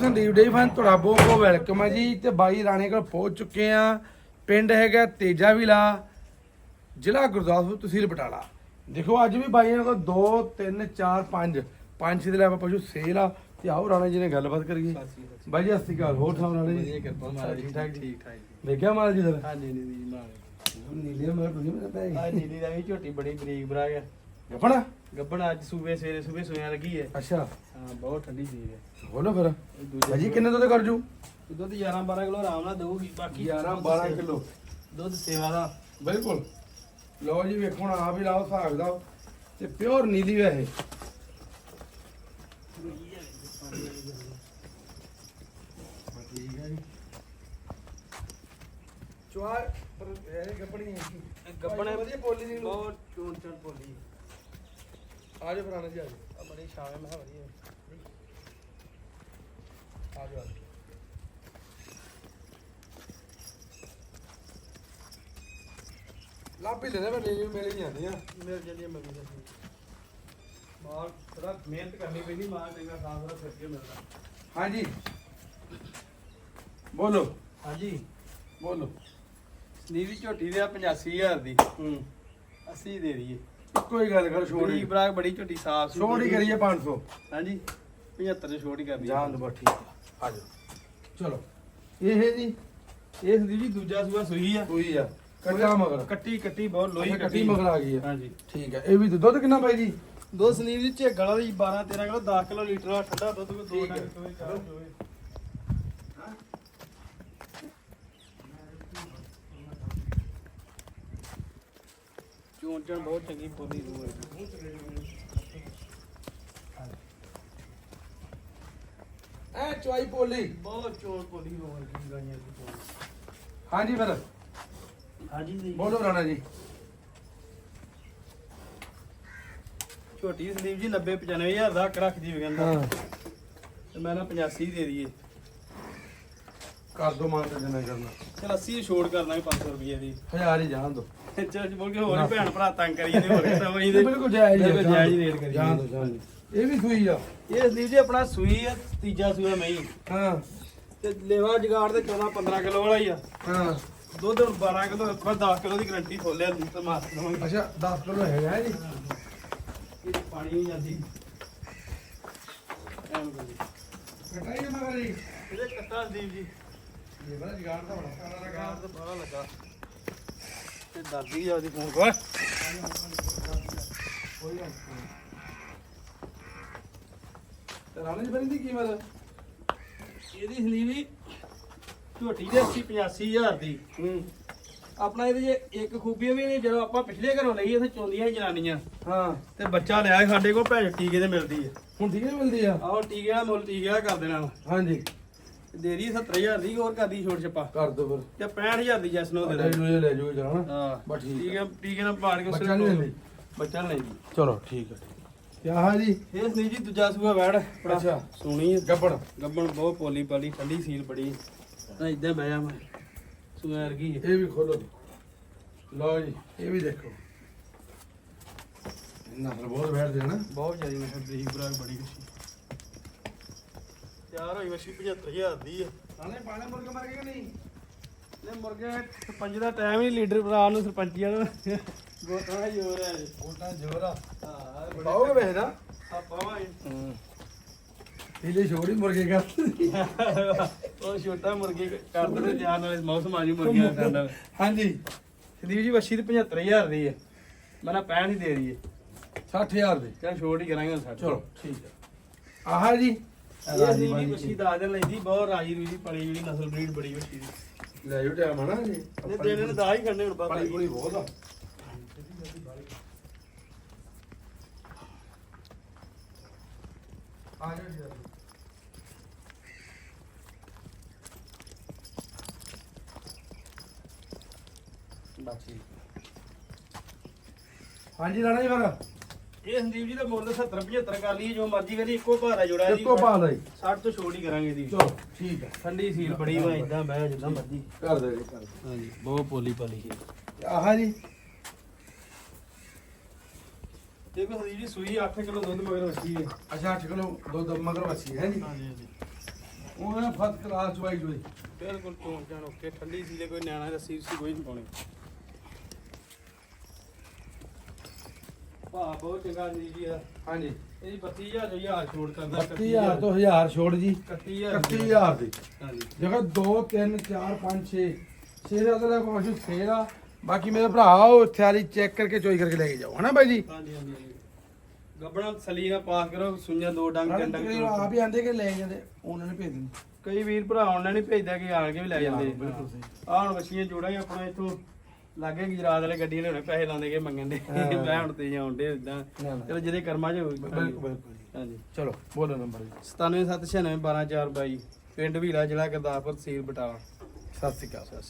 ਸੰਦੀਪ ਡੇ fun ਤੁਹਾਡਾ ਬਹੁਤ ਬਹੁਤ ਵੈਲਕਮ ਹੈ ਜੀ। ਤੇ ਬਾਈ ਰਾਣੇ ਕੋਲ ਪਹੁੰਚ ਚੁੱਕੇ ਆ ਪਿੰਡ ਹੈਗਾ ਤੇਜਾ ਵਿਲਾ ਜ਼ਿਲ੍ਹਾ ਗੁਰਦਾਸਪੁਰ ਤਹਿਸੀਲ ਬਟਾਲਾ। ਦੇਖੋ ਅੱਜ ਵੀ ਬਾਈਆਂ ਕੋਲ 2 3 4 5 5 ਦੇ ਲੈਵਾ ਪਸ਼ੂ ਸੇਲ ਆ। ਤੇ ਆਓ ਰਾਣੇ ਜੀ ਨੇ ਗੱਲਬਾਤ ਕਰੀਏ। ਬਾਈ ਜੀ ਸਤਿ ਸ਼੍ਰੀ ਅਕਾਲ। ਹੋਰ ਸੁਣਾਓ ਰਾਣੇ ਜੀ? ਕਿਰਪਾ ਮਹਾਰਾਜ ਠੀਕ ਠਾਕ ਠੀਕ ਠਾਕ ਜੀ। ਦੇਖਿਆ ਮਾਲ ਜੀ ਦਾ? ਹਾਂਜੀ ਨੀਲੀ ਜੀ ਮਾਰ ਨੀਲੇ ਮੈਂ ਤੁਸੀਂ ਮੇਰੇ ਪੈ ਆ ਨੀਲੀ ਦਾ ਵੀ ਝੋਟੀ ਬੜੀ ਬਰੀਕ ਬਰਾਗ ਹੈ ਗੱਪਣਾ ਗੱਬਣ ਅੱਜ ਸੂਬੇ ਸਵੇਰੇ ਸੂਬੇ ਸੋਇਆ ਲੱਗੀ ਹੈ। ਅੱਛਾ। ਹਾਂ ਬਹੁਤ ਠੰਡੀ ਸੀ ਹੈ। ਬੋਲੋ ਫਿਰ। ਇਹ ਦੂਜੇ ਭਾਜੀ ਕਿੰਨੇ ਦੁੱਧ ਕਰ ਜੂ? ਦੁੱਧ 11 12 ਕਿਲੋ ਆਰਾਮ ਨਾਲ ਦਊਗੀ ਬਾਕੀ 11 ਦੁੱਧ 12 ਸੇਵਾ- ਕਿਲੋ। ਦੁੱਧ ਸੇਵਾ ਦਾ। ਬਿਲਕੁਲ। ਲਓ ਜੀ ਵੇਖੋ ਹੁਣ ਆਪ ਹੀ ਲਾਓ ਹਿਸਾਬ ਦਾ ਤੇ ਪਿਓਰ ਨੀਲੀ ਹੈ ਇਹ। ਠੀਕ ਹੈ ਜੀ ਚੁਆਰ ਪਰ ਇਹ ਗੱਪਣੀ ਹੈ ਗੱਬਣ ਹੈ। ਵਧੀਆ ਬੋਲੀ ਦੀ ਲੋ ਬਹੁਤ ਚੋਣ ਚੜ ਬੋਲੀ ਆ ਜਾ ਪੁਰਾਣਾ ਜੀ ਆ ਜਾ ਆ ਬੜੀ ਛਾਵੇਂ ਮੈਂ ਕਿਹਾ ਵਧੀਆ। ਆ ਜਾ ਲਾਪੀ ਲੈ ਲੈ ਮੈਂ ਲੈ ਮੇਰੇ ਹੀ ਆਂਦੀ ਆ। ਮਿਲ ਜਾਂਦੀ ਹੈ ਮੰਗੀ ਦਾ ਮਾਲ ਥੋੜਾ ਮਿਹਨਤ ਕਰਨੀ ਪੈਂਦੀ ਮਾਲ ਚੰਗਾ ਸਾਫ਼ ਸੁਥਰਾ ਫਿਰ ਕੇ ਮਿਲਦਾ। ਹਾਂਜੀ। ਬੋਲੋ। ਹਾਂਜੀ। ਬੋਲੋ। ਨੀਲੀ ਝੋਟੀ ਦੇ ਆ 85000 ਦੀ। ਹੂੰ। 80 ਦੇ ਦਈਏ। ਇੱਕੋ ਹੀ ਗੱਲ ਕਰ ਛੋੜੀ ਬੜੀ ਬਰਾਕ ਬੜੀ ਝੋਟੀ ਸਾਫ਼ ਛੋੜੀ ਕਰੀਏ 500 ਹਾਂਜੀ 75 ਚ ਛੋਟ ਕਰਦੀ ਜਾਨ ਦੋ ਠੀਕ ਆ। ਜਾਓ। ਚਲੋ। ਇਹ ਜੀ ਇਹ ਸੰਦੀਪ ਜੀ ਦੂਜਾ ਸੂਆ ਸੂਈ ਆ। ਕੋਈ ਆ। ਕੱਟਾ ਮਗਰ। ਕੱਟੀ ਕੱਟੀ ਬਹੁਤ ਅੱਛਾ, ਕੱਟੀ ਮਗਰ ਆ ਗਈ ਆ। ਹਾਂਜੀ। ਠੀਕ ਹੈ ਇਹ ਵੀ ਦੁੱਧ ਕਿੰਨਾ ਬਾਈ ਜੀ ਦੋ ਸੰਦੀਪ ਜੀ ਝੇਗਲ ਵਾਲੀ 12 13 ਕਿਲੋ 10 ਕਿਲੋ ਲੀਟਰ ਵਾਲਾ ਠੰਡਾ ਦੁੱਧ ਕੋਈ ਦੋ ਠੀਕ ਹੈ। ਟਾਈਮ ਚੋਏ ਚਾਰ ਚੋਏ ਚੋਣ ਚਣ ਬਹੁਤ ਚੰਗੀ ਬੋਲੀ ਦੂ ਐ ਚੁਆਈ ਪੋਲੀ ਬਹੁਤ ਚੋਣ ਬੋਲੀ ਹੋ ਗਈ ਗਾਈਆਂ ਦੀ ਚੋਣ ਹਾਂਜੀ ਫਿਰ। ਹਾਂਜੀ ਜੀ। ਬੋਲੋ ਰਾਣਾ ਜੀ। ਛੋਟੀ ਸੰਦੀਪ ਜੀ 90 95000 ਦਾ ਹੱਕ ਰੱਖ ਜੀ ਕਹਿੰਦਾ। ਤੇ ਮੈਂ ਨਾ 85 ਦੇ ਦਈਏ। ਕਰ ਦੋ ਮਾਨ ਤੇ ਜਨਾ ਕਰਨਾ। ਚਲ 80 ਛੋੜ ਕਰ ਦਾਂਗੇ 500 ਰੁਪਏ ਦੀ। ਹਜ਼ਾਰ ਹੀ ਜਾਣ ਦੋ। ਚੱਲ ਜੀ ਬੋਲ ਕੇ ਹੋਰ ਹੀ ਭੈਣ ਭਰਾ ਤੰਗ ਕਰੀ ਜਾਂਦੇ ਹੋਰ ਕਿਤਾ ਹੋਈ ਦੇ ਬਿਲਕੁਲ ਜਾਇਜ਼ ਹੀ ਆ, ਬਿਲਕੁਲ ਜਾਇਜ਼ ਹੀ ਰੇਟ ਕਰੀ ਜਾਣ ਦੋ ਜਾਣ ਦਿਓ। ਇਹ ਵੀ ਸੂਈ ਆ। ਇਹ ਸੰਦੀਪ ਜੀ ਆਪਣਾ ਸੂਈ ਆ ਤੀਜਾ ਸੂਆ ਮਈ ਹਾਂ। ਤੇ ਲੇਵਾ ਜਗਾੜ ਦੇ 14 15 ਕਿਲੋ ਵਾਲਾ ਹੀ ਆ। ਹਾਂ। ਦੁੱਧ ਹੁਣ 12 ਕਿਲੋ ਪਰ 10 ਕਿਲੋ ਦੀ ਗਰੰਟੀ ਖੋਲਿਆ ਲੀਟਰ ਮਾਰ ਦਵਾਂਗੇ ਅੱਛਾ 10 ਕਿਲੋ ਹੈਗਾ ਜੀ। ਇਹ ਪਾਣੀ ਨਹੀਂ ਜਾਂਦੀ। M G. ਕਟਾਈ ਮਗਰ ਜੀ। ਇਹਦੇ ਕੱਟਾ ਸੰਦੀਪ ਜੀ। ਇਹ ਬੜਾ ਜਗਾੜ ਦਾ ਬੜਾ ਸਾਰਾ ਜਗਾੜ ਤੇ ਬੜਾ ਲੱਗਾ। ਤੇ ਦਾਦੀ ਆ ਉਹਦੀ ਫੋਨ ਨੀ। ਤੇ ਰਾਣਾ ਜੀ ਬਣੀ ਦੀ ਕੀਮਤ ਇਹਦੀ ਜੀ ਝੋਟੀ ਦੇ 80 85000 ਦੀ। ਹੂੰ। ਆਪਣਾ ਇਹਦੇ ਜੇ ਇੱਕ ਖੂਬੀ ਵੀ ਨਹੀਂ ਜਦੋਂ ਆਪਾਂ ਪਿਛਲੇ ਘਰੋਂ ਲਈ ਇੱਥੇ ਚੋਂਦੀਆਂ ਜਨਾਨੀਆਂ। ਹਾਂ। ਤੇ ਬੱਚਾ ਲਿਆ ਸੀ ਸਾਡੇ ਕੋਲ ਭੈਣ ਟੀਕੇ ਤੇ ਮਿਲਦੀ ਹੈ ਹੁਣ ਠੀਕ ਨਹੀਂ ਮਿਲਦੀ ਆ? ਆਹੋ ਟੀਕੇ ਦਾ ਮੁੱਲ ਟੀਕੇ ਦਾ ਕਰ ਦੇਣਾ ਵਾ। ਹਾਂਜੀ। ਦੇ ਦੀ 70000 ਦੀ ਹੋਰ ਕਰਦੀ ਛੋਟ ਛਪਾ। ਕਰ ਦੋ ਫਿਰ। ਤੇ 65000 ਦੀ ਜੈਸ ਨੂੰ ਦੇ ਲੈ ਦੇ ਲੈ ਜਾਓ ਜਾਣਾ। ਹਾਂ। ਬਸ ਠੀਕ ਟੀਕੇ ਆ। ਟੀਕੇ ਨਾਲ ਪਾੜ ਕੇ ਬੱਚਾ ਨਹੀਂ ਲੈਂਦੀ? ਬੱਚਾ ਨਹੀਂ ਲੈਂਦੀ ਚਲੋ ਠੀਕ ਹੈ ਕੀ ਹਾਂ ਜੀ? ਇਹ ਸਨੀ ਜੀ ਦੂਜਾ ਸੂਆ ਵੈੜ। ਬੜਾ ਅੱਛਾ। ਸੋਹਣੀ ਹੈ ਗੱਬੜ। ਗੱਬਣ ਬਹੁਤ ਪੋਲੀ ਪਾਲੀ ਠੰਡੀ ਸੀਲ ਬੜੀ। ਤਾਂ ਇਦਾਂ ਬਹਿ ਜਾ ਮੈਂ। ਸੂਆ ਵਰਗੀ ਹੈ ਇਹ ਵੀ ਖੋਲੋ ਲਓ ਜੀ ਇਹ ਵੀ ਦੇਖੋ। ਨਸਲ ਬਹੁਤ ਬੈਠਦੇ ਹਨ ਬਹੁਤ ਜ਼ਿਆਦਾ ਮੈਂ ਬਰੀਕ ਬਰਾਕ ਬੜੀ ਖੁਸ਼ੀ। ਤਿਆਰ ਹੋਈ ਵਸ਼ੀ 75000 ਦੀ ਹੈ ਨਾਲੇ ਪਾਣੇ ਮੁਰਗੇ ਮਰ ਗਏ ਕਿ ਨਹੀਂ? ਨੇ ਮੁਰਗੇ ਸਰਪੰਚ ਦਾ ਟਾਈਮ ਹੀ ਲੀਡਰ ਭਰਾ ਨੂੰ ਸਰਪੰਚੀਆਂ ਨੂੰ ਦਾ ਜ਼ੋਰ ਹੈ ਉਲਟਾ ਜ਼ੋਰ ਆ। ਹਾਂ ਪਾਓਗੇ ਵੇਖ ਨਾ ਆਪਾਂ ਇਹਦੇ ਛੋੜੀ ਮੁਰਗੇ ਕਰ ਉਹ ਛੋਟਾ ਮੁਰਗੀ ਕਰਦੇ ਨੇ ਜਾਨ ਵਾਲੇ ਮੌਸਮ ਆ ਜੀ ਮੁਰਗੀਆਂ ਕਰਦਾ ਹਾਂਜੀ। ਸੰਦੀਪ ਜੀ ਵੱਛੀ ਦੀ 75000 ਦੀ ਹੈ ਮੈਂ ਨਾ 65 ਹੀ ਦੇ ਦਈਏ 60000 ਦੇ। ਛੋਟ ਹੀ ਕਰਾਂਗੇ ਸਾਡੇ ਚਲੋ। ਠੀਕ ਹੈ ਆਹ ਜੀ। ਇਹ ਸੰਦੀਪ ਜੀ। ਵੱਛੀ ਦਾ ਆਦਰ ਲੈਂਦੀ ਬਹੁਤ ਰਾਜੀ ਰੂਜੀ ਪਲੀ ਜਿਹੜੀ ਨਸਲ ਬਰੀਡ ਬੜੀ ਵੱਛੀ ਦੀ ਲੈ ਜੋ ਟਾਈਮ ਹਨਾ ਜੀ ਨੇ ਦੇਣੇ ਨੇ ਦਾ ਹੀ ਖੰਡੇ ਹੁਣ ਬਾਬਾ ਪਾਣੀ ਜੀ। ਪੂਰੀ ਬਹੁਤ ਆ। ਆ ਜਾ ਜੀ ਬਸ ਜੀ। ਹਾਂਜੀ ਰਾਣਾ ਜੀ ਫਿਰ। ਇਹ ਸੰਦੀਪ ਜੀ ਦਾ ਮੁੱਲ 70 75 ਕਰ ਲਈਏ ਜੋ ਮਰਜ਼ੀ ਕਰੀ ਇੱਕੋ ਭਾਰ ਹੈ ਜੋੜਾ ਇੱਕੋ ਪਾ ਲਈ 60 ਤੋਂ ਛੋੜ ਹੀ ਕਰਾਂਗੇ ਇਹਦੀ ਚਲੋ ਠੀਕ ਹੈ। ਠੰਡੀ ਸੀਲ ਬੜੀ ਵਾ ਇਦਾਂ ਬਹਿ ਜਿੱਦਾਂ ਮਰਜ਼ੀ। ਕਰ ਦੇ ਜੀ ਕਰ ਹਾਂਜੀ ਬਹੁਤ ਪੋਲੀ ਪਲੀ ਹੈ। ਦੇ ਆਹ ਜੀ। ਦੇਖੋ ਸੰਦੀਪ ਜੀ ਸੂਈ 8 ਕਿਲੋ ਦੁੱਧ ਮਗਰ ਹੈ। ਅੱਛਾ 8 ਕਿਲੋ ਦੁੱਧ ਮਗਰ ਵੱਛੀ ਹੈ ਜੀ। ਹਾਂਜੀ ਹਾਂਜੀ। ਉਹਨਾਂ ਫਸਟ ਕਲਾਸ ਚਵਾਈ ਚੋਈ ਬਿਲਕੁਲ ਚੋਣ ਚਾਣ ਓਕੇ। ਠੰਡੀ ਸੀ ਜੇ ਕੋਈ ਨਿਆਣਾ ਰੱਸੀ ਸੀ ਕੋਈ ਨਹੀਂ ਪਾਉਣੀ। ਭਾ ਬਹੁਤ ਚੰਗਾ ਜੀ ਜੀ ਆ। ਹਾਂਜੀ। ਇਹਦੀ 32000 ਜੋ ਹਜ਼ਾਰ ਛੋੜ ਕਰਦਾ 32000 ਤੋਂ 1000 ਛੋੜ ਜੀ। 31000 31000 ਦੀ। ਹਾਂਜੀ। ਦੇਖੋ 2 3 4 5 6 6 ਦਾ ਤਾਂ ਕੁਝ ਸੇਲ ਆ। ਬਾਕੀ ਮੇਰੇ ਭਰਾ ਉਹ ਇੱਥੇ ਵਾਲੀ ਚੈੱਕ ਕਰਕੇ ਚੋਈ ਕਰਕੇ ਲੈ ਕੇ ਜਾਓ। ਹਨਾ ਬਾਈ ਜੀ? ਹਾਂਜੀ ਹਾਂਜੀ ਹਾਂਜੀ। ਗੱਬਣਾ ਸਲੀ ਨਾਲ ਪਾਸ ਕਰੋ ਸੁਈਆਂ ਦੋ ਡੰਗ ਤਿੰਨ ਡੰਗ ਤਕਰੀਬਨ ਆਪ ਹੀ ਆਂਦੇ ਕਿ ਲੈ ਜਾਂਦੇ ਉਹਨਾਂ ਨੇ ਭੇਜ ਦਿੰਦੇ। ਕਈ ਵੀਰ ਭਰਾ ਉਹਨਾਂ ਨਹੀਂ ਭੇਜਦਾ ਕਿ ਆਣ ਕੇ ਵੀ ਲੈ ਜਾਂਦੇ ਹਾਂ, ਬਿਲਕੁਲ ਸਹੀ। ਆਹ ਹੁਣ ਬੱਚੀਆਂ ਜੋੜਾ ਹੀ ਆਪਣਾ ਇੱਥੋਂ। ਲਾਗੇ ਗੁਜਰਾਤ ਵਾਲੇ ਗੱਡੀਆਂ ਨੇ ਹੁਣੇ ਪੈਸੇ ਲਾਉਂਦੇ ਕਿ ਮੰਗਣ ਦੇ। ਮੈਂ ਹੁਣ ਤੇ ਆਉਂਦੇ ਇਦਾਂ ਨਾ, ਨਾ। ਚਲੋ ਜਿਹਦੇ ਕਰਮਾਂ 'ਚ ਹੋਊ। ਬਿਲਕੁਲ ਹਾਂਜੀ। ਚਲੋ ਬੋਲੋ ਨੰਬਰ ਜੀ। 9796912422 ਪਿੰਡ ਵੀਲਾ ਜ਼ਿਲ੍ਹਾ ਗੁਰਦਾਸਪੁਰ ਤਹਿਸੀਲ ਬਟਾਲਾ। ਸਤਿ ਸ਼੍ਰੀ ਅਕਾਲ।